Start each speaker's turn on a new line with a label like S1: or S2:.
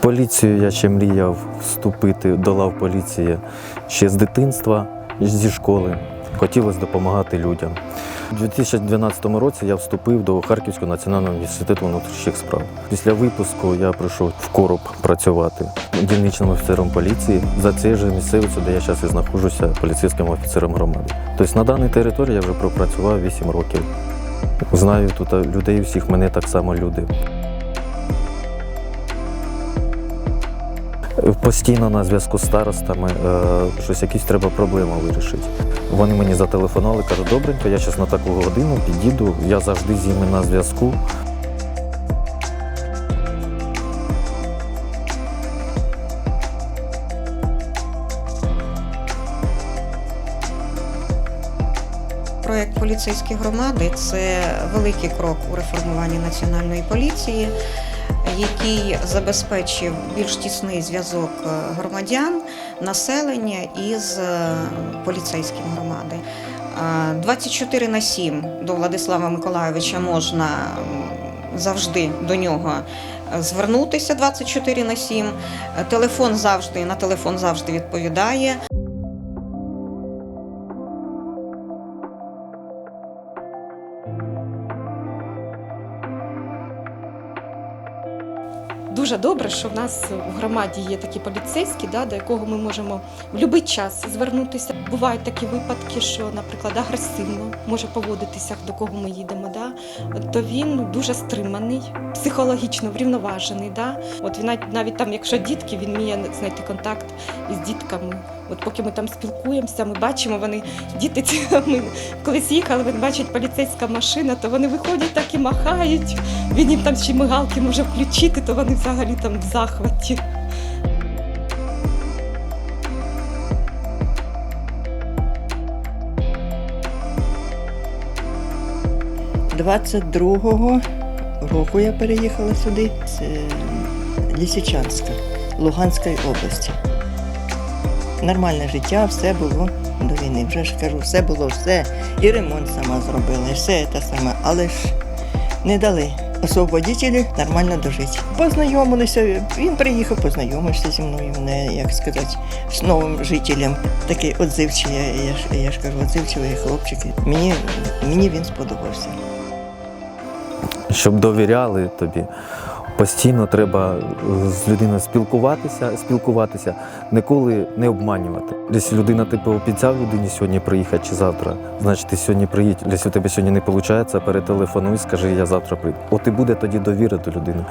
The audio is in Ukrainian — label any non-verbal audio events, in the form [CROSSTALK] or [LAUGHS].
S1: поліцію я ще мріяв вступити до лав поліції ще з дитинства, зі школи. Хотілося допомагати людям. У 2012 році я вступив до Харківського національного університету внутрішніх справ. Після випуску я прийшов в короб працювати дільничним офіцером поліції за цією же місцевістю, де я зараз і знаходжуся поліцейським офіцером громади. Тобто на даній території я вже пропрацював 8 років. Знаю тут людей всіх, мене так само люди. Постійно на зв'язку з старостами е, щось якісь треба проблеми вирішити. Вони мені зателефонували, кажуть, добренько, я зараз на таку годину підійду, я завжди з ними на зв'язку.
S2: Проект поліцейські громади це великий крок у реформуванні національної поліції, який забезпечив більш тісний зв'язок е, громадян, населення із е, поліцейським громади. Е, 24 на 7 до Владислава Миколайовича можна завжди до нього е, звернутися 24 на 7. Е, Телефон завжди на телефон завжди відповідає.
S3: Дуже добре, що в нас у громаді є такі поліцейські, да, до якого ми можемо в будь-який час звернутися. Бувають такі випадки, що, наприклад, агресивно може поводитися, до кого ми їдемо. Да, то він дуже стриманий, психологічно врівноважений. Да. От він навіть, там, якщо дітки, він вміє знайти контакт із дітками. От поки ми там спілкуємося, ми бачимо, вони діти ці [LAUGHS] ми колись їхали, вони бачать поліцейська машина, то вони виходять так і махають. Він їм там ще мигалки може включити, то вони взагалі там в захваті.
S4: – 22-го року я переїхала сюди з е, Лісичанська, Луганської області. Нормальне життя, все було до війни. Вже ж кажу, все було, все. І ремонт сама зробила, і все те саме. Але ж не дали освободителі нормально дожити. Познайомилися, він приїхав, познайомився зі мною, не, як сказати, з новим жителем. Такий отзивчий, я, я, ж, я ж кажу, отзивчивий хлопчик. Мені, мені він сподобався.
S1: Щоб довіряли тобі. Постійно треба з людиною спілкуватися, спілкуватися, ніколи не обманювати. Якщо людина типу обіцяв людині сьогодні приїхати чи завтра, значить ти сьогодні приїдь. Якщо у тебе сьогодні не виходить, перетелефонуй, скажи, я завтра прийду. От і буде тоді довіра до людини.